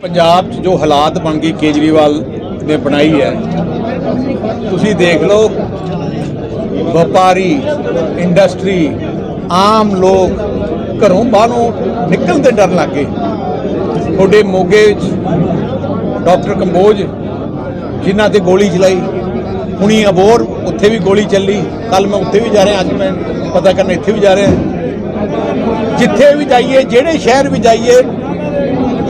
ਪੰਜਾਬ 'ਚ ਜੋ ਹਾਲਾਤ ਬਣ ਗਏ, ਕੇਜਰੀਵਾਲ ਨੇ ਬਣਾਈ ਹੈ, ਤੁਸੀਂ ਦੇਖ ਲਓ, ਵਪਾਰੀ ਇੰਡਸਟਰੀ ਆਮ ਲੋਕ ਘਰੋਂ ਬਾਹਰੋਂ ਨਿਕਲਣ ਤੇ ਡਰ ਲੱਗ ਗਏ। ਤੁਹਾਡੇ ਮੋਗੇ ਵਿੱਚ ਡਾਕਟਰ ਕੰਬੋਜ, ਜਿਨ੍ਹਾਂ ਤੇ ਗੋਲੀ ਚਲਾਈ, ਹੁਣੀ ਅਬੋਰ, ਉੱਥੇ ਵੀ ਗੋਲੀ ਚੱਲੀ ਕੱਲ ਮੈਂ ਉੱਥੇ ਵੀ ਜਾ ਰਿਹਾ, ਅੱਜ ਮੈਂ ਪਤਾ ਕਰਨ ਇੱਥੇ ਵੀ ਜਾ ਰਿਹਾ। ਜਿੱਥੇ ਵੀ ਜਾਈਏ, ਜਿਹੜੇ ਸ਼ਹਿਰ ਵੀ ਜਾਈਏ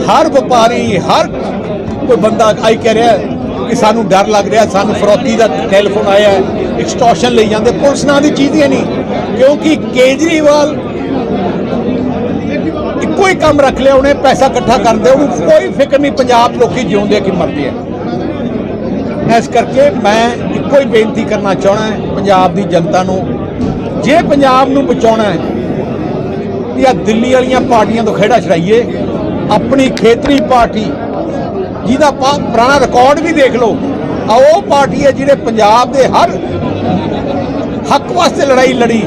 ਹਰ ਵਪਾਰੀ, ਹਰ ਕੋਈ ਬੰਦਾ ਆਈ ਕਹਿ ਰਿਹਾ ਕਿ ਸਾਨੂੰ ਡਰ ਲੱਗ ਰਿਹਾ, ਸਾਨੂੰ ਫਰੋਤੀ ਦਾ ਟੈਲੀਫੋਨ ਆਇਆ ਐਕਸਟੋਰਸ਼ਨ ਲਈ ਜਾਂਦੇ, ਪੁਲਿਸ ਨਾਂ ਦੀ ਚੀਜ਼ ਹੀ ਨਹੀਂ, ਕਿਉਂਕਿ ਕੇਜਰੀਵਾਲ ਇੱਕੋ ਹੀ ਕੰਮ ਰੱਖ ਲਿਆ, ਉਹਨੇ ਪੈਸਾ ਇਕੱਠਾ ਕਰਦੇ ਉਹਨੂੰ ਕੋਈ ਫਿਕਰ ਨਹੀਂ, ਪੰਜਾਬ 'ਚ ਲੋਕੀ ਜਿਉਂਦੇ ਆ ਕਿ ਮਰਦੇ ਆ। ਇਸ ਕਰਕੇ ਮੈਂ ਇੱਕੋ ਹੀ ਬੇਨਤੀ ਕਰਨਾ ਚਾਹਣਾ ਹੈ, ਪੰਜਾਬ ਦੀ ਜਨਤਾ ਨੂੰ, ਜੇ ਪੰਜਾਬ ਨੂੰ ਬਚਾਉਣਾ ਹੈ ਕਿ ਦਿੱਲੀ ਵਾਲੀਆਂ ਪਾਰਟੀਆਂ ਤੋਂ ਖੇੜਾ ਛੜਾਈਏ ਆਪਣੀ ਖੇਤਰੀ ਪਾਰਟੀ, ਜਿਹਦਾ ਪਾ- ਪੁਰਾਣਾ ਰਿਕਾਰਡ ਵੀ ਦੇਖ ਲਓ, ਆ ਉਹ ਪਾਰਟੀ ਹੈ ਜਿਹੜੇ ਪੰਜਾਬ ਦੇ ਹਰ ਹੱਕ ਵਾਸਤੇ ਲੜਾਈ ਲੜੀ,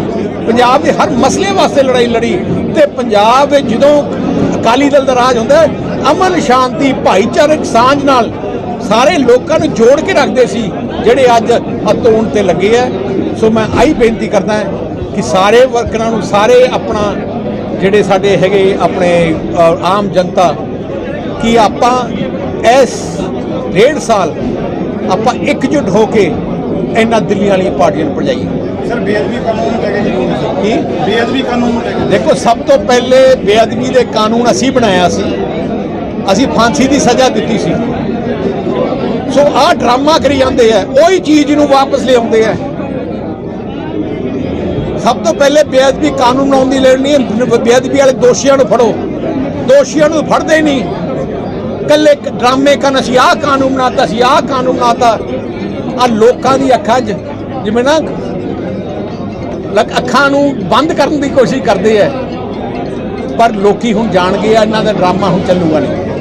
ਪੰਜਾਬ ਦੇ ਹਰ ਮਸਲੇ ਵਾਸਤੇ ਲੜਾਈ ਲੜੀ ਤੇ ਪੰਜਾਬ ਵਿੱਚ ਜਦੋਂ ਅਕਾਲੀ ਦਲ ਦਾ ਰਾਜ ਹੁੰਦਾ ਅਮਨ ਸ਼ਾਂਤੀ, ਭਾਈਚਾਰਕ ਸਾਂਝ ਨਾਲ ਸਾਰੇ ਲੋਕਾਂ ਨੂੰ ਜੋੜ ਕੇ ਰੱਖਦੇ ਸੀ, ਜਿਹੜੇ ਅੱਜ ਅਤੋਣ ਤੇ ਲੱਗੇ ਆ ਸੋ ਮੈਂ ਆਹੀ ਬੇਨਤੀ ਕਰਦਾ ਕਿ ਸਾਰੇ ਵਰਕਰਾਂ ਨੂੰ ਸਾਰੇ ਆਪਣਾ ਜਿਹੜੇ ਸਾਡੇ ਹੈਗੇ ਆਪਣੇ ਆਮ ਜਨਤਾ ਕਿ ਆਪਾਂ ਇਸ ਡੇਢ ਸਾਲ ਆਪਾਂ ਇਕਜੁੱਟ ਹੋ ਕੇ ਇਹਨਾਂ ਦਿੱਲੀ ਵਾਲੀਆਂ ਪਾਰਟੀਆਂ ਨੂੰ ਭਜਾਈਏ। ਸਰ ਬੇਅਦਬੀ ਕਾਨੂੰਨ ਲੈ ਕੇ ਕੀ? ਬੇਅਦਬੀ ਕਾਨੂੰਨ ਲੈ ਕੇ। ਦੇਖੋ ਸਭ ਤੋਂ ਪਹਿਲੇ ਬੇਅਦਬੀ ਦੇ ਕਾਨੂੰਨ ਅਸੀਂ ਬਣਾਇਆ ਸੀ। ਅਸੀਂ ਫਾਂਸੀ ਦੀ ਸਜ਼ਾ ਦਿੱਤੀ ਸੀ। ਸੋ ਆਹ ਡਰਾਮਾ ਕਰੀ ਜਾਂਦੇ ਆ ਉਹੀ ਚੀਜ਼ ਨੂੰ ਵਾਪਸ ਲਿਆਉਂਦੇ ਆ। ਸਭ ਤੋਂ ਪਹਿਲੇ ਬੇਅਦਬੀ ਕਾਨੂੰਨ ਬਣਾਉਣ ਦੀ ਲੋੜ ਨਹੀਂ ਹੈ। ਬੇਅਦਬੀ ਵਾਲੇ ਦੋਸ਼ੀਆਂ ਨੂੰ ਫੜੋ। ਦੋਸ਼ੀਆਂ ਨੂੰ ਫੜਦੇ ਨਹੀਂ। ਕੱਲੇ ਡਰਾਮੇ ਕਰਨ ਅਸੀਂ ਆਹ ਕਾਨੂੰਨ ਬਣਾਤਾ ਸੀ ਆਹ ਕਾਨੂੰਨ ਬਣਾਤਾ। ਆ ਲੋਕਾਂ ਦੀ ਅੱਖਾਂ 'ਚ ਜਿਵੇਂ ਨਾ ਅੱਖਾਂ ਨੂੰ ਬੰਦ ਕਰਨ ਦੀ ਕੋਸ਼ਿਸ਼ ਕਰਦੇ ਆ। ਪਰ ਲੋਕੀ ਹੁਣ ਜਾਣ ਗਏ ਆ, ਇਹਨਾਂ ਦਾ ਡਰਾਮਾ ਹੁਣ ਚੱਲੂਗਾ ਨਹੀਂ।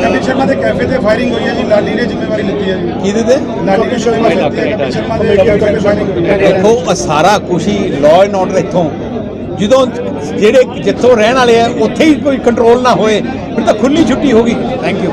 ਕਪਿਲ ਸ਼ਰਮਾ ਦੇ ਕੈਫੇ ਤੇ ਫਾਇਰਿੰਗ ਹੋਈ ਹੈ ਜੀ ਲਾਡੀ ਨੇ ਜ਼ਿੰਮੇਵਾਰੀ ਲਿੱਤੀ ਹੈ ਜੀ। ਕਿਹਦੇ ਤੇ? ਲਾਡੀ ਨੇ ਜ਼ਿੰਮੇਵਾਰੀ ਲਿੱਤੀ ਹੈ ਕਪਿਲ ਸ਼ਰਮਾ ਦੇ ਕੈਫੇ ਤੇ ਫਾਇਰਿੰਗ ਹੋਈ ਹੈ। ਦੇਖੋ ਸਾਰਾ ਕੁਛ ਹੀ ਲਾਅ ਐਂਡ ਆਰਡਰ ਇੱਥੋਂ। ਜਦੋਂ ਜਿਹੜੇ ਜਿੱਥੋਂ ਰਹਿਣ ਵਾਲੇ ਆ ਉੱਥੇ ਹੀ ਕੋਈ ਕੰਟਰੋਲ ਨਾ ਹੋਏ ਫਿਰ ਤਾਂ ਖੁੱਲੀ ਛੁੱਟੀ ਹੋਗੀ ਥੈਂਕ ਯੂ